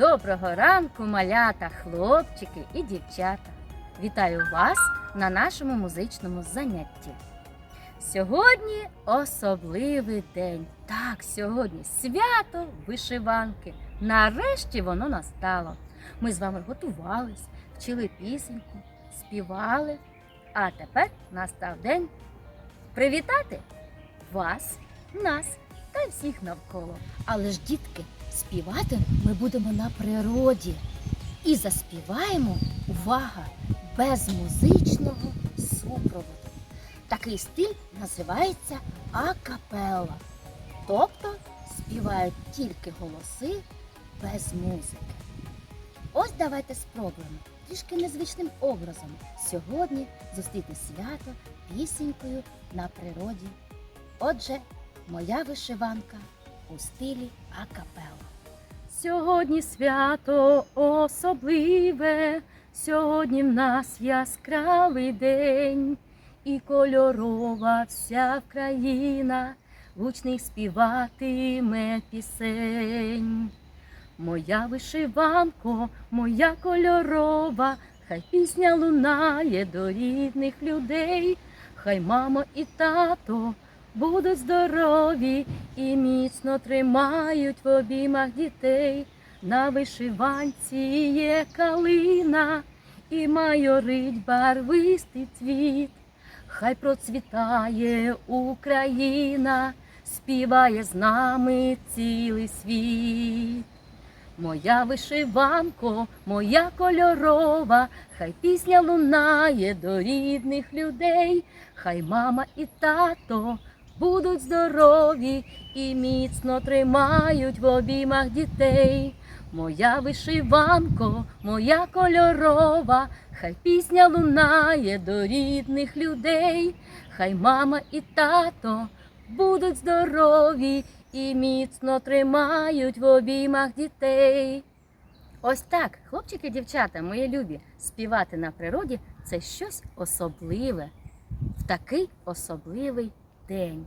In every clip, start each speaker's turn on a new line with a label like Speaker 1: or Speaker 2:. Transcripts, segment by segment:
Speaker 1: Доброго ранку, малята, хлопчики і дівчата. Вітаю вас на нашому музичному занятті. Сьогодні особливий день. Так, сьогодні свято вишиванки. Нарешті воно настало. Ми з вами готувались, вчили пісеньку, співали. А тепер настав день привітати вас, нас та всіх навколо. Але ж, дітки, співати ми будемо на природі. І заспіваємо, увага, без музичного супроводу. Такий стиль називається акапелла. Тобто співають тільки голоси без музики. Ось давайте спробуємо трішки незвичним образом сьогодні зустріти свято пісенькою на природі. Отже, моя вишиванка у стилі акапелла. Сьогодні свято особливе, сьогодні в нас яскравий день, і кольорова вся країна гучних співатиме пісень. Моя вишиванко, моя кольорова, хай пісня лунає до рідних людей, хай мамо і тато будуть здорові і міцно тримають в обіймах дітей. На вишиванці є калина і майорить барвистий цвіт. Хай процвітає Україна, співає з нами цілий світ. Моя вишиванко, моя кольорова, хай пісня лунає до рідних людей, хай мама і тато будуть здорові і міцно тримають в обіймах дітей. Моя вишиванко, моя кольорова, хай пісня лунає до рідних людей, хай мама і тато будуть здорові і міцно тримають в обіймах дітей. Ось так, хлопчики дівчата, мої любі, співати на природі це щось особливе в такий особливий день.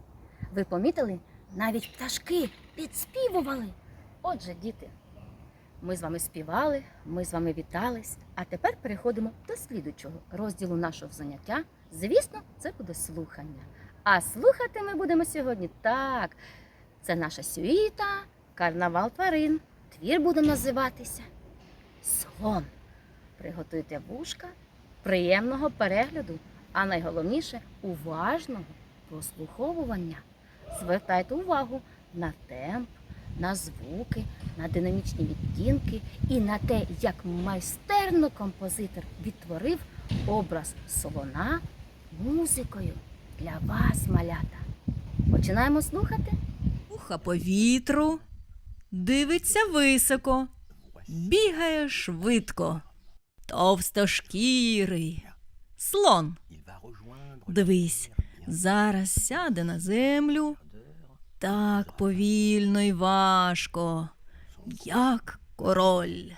Speaker 1: Ви помітили? Навіть пташки підспівували. Отже, діти, ми з вами співали, ми з вами вітались, а тепер переходимо до слідучого розділу нашого заняття. Звісно, це буде слухання. А слухати ми будемо сьогодні так. Це наша сюїта, карнавал тварин. Твір буде називатися Слон. Приготуйте вушка, приємного перегляду, а найголовніше уважного прослуховування. Звертайте увагу на темп, на звуки, на динамічні відтінки і на те, як майстерно композитор відтворив образ слона музикою для вас, малята. Починаємо слухати.
Speaker 2: Уха по вітру, дивиться високо, бігає швидко, товстошкірий, слон. Дивись, зараз сяде на землю. Так повільно й важко, як король.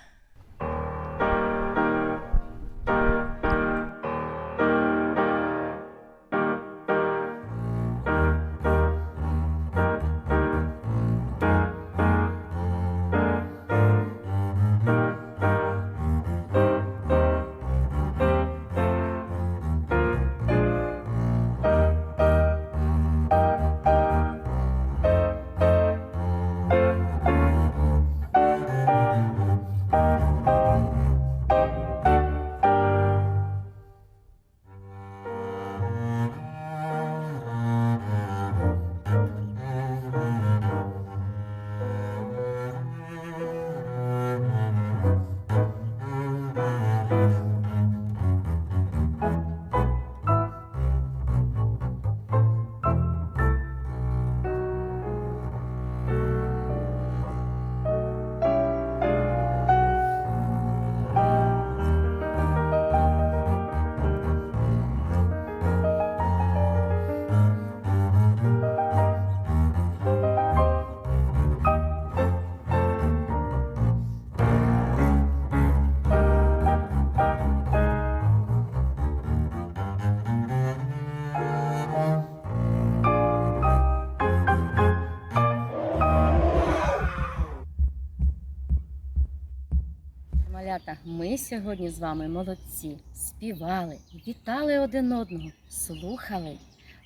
Speaker 1: Малята, ми сьогодні з вами молодці, співали, вітали один одного, слухали.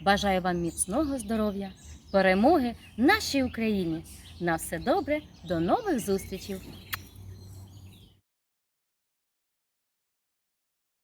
Speaker 1: Бажаю вам міцного здоров'я, перемоги нашій Україні. На все добре, до нових зустрічей!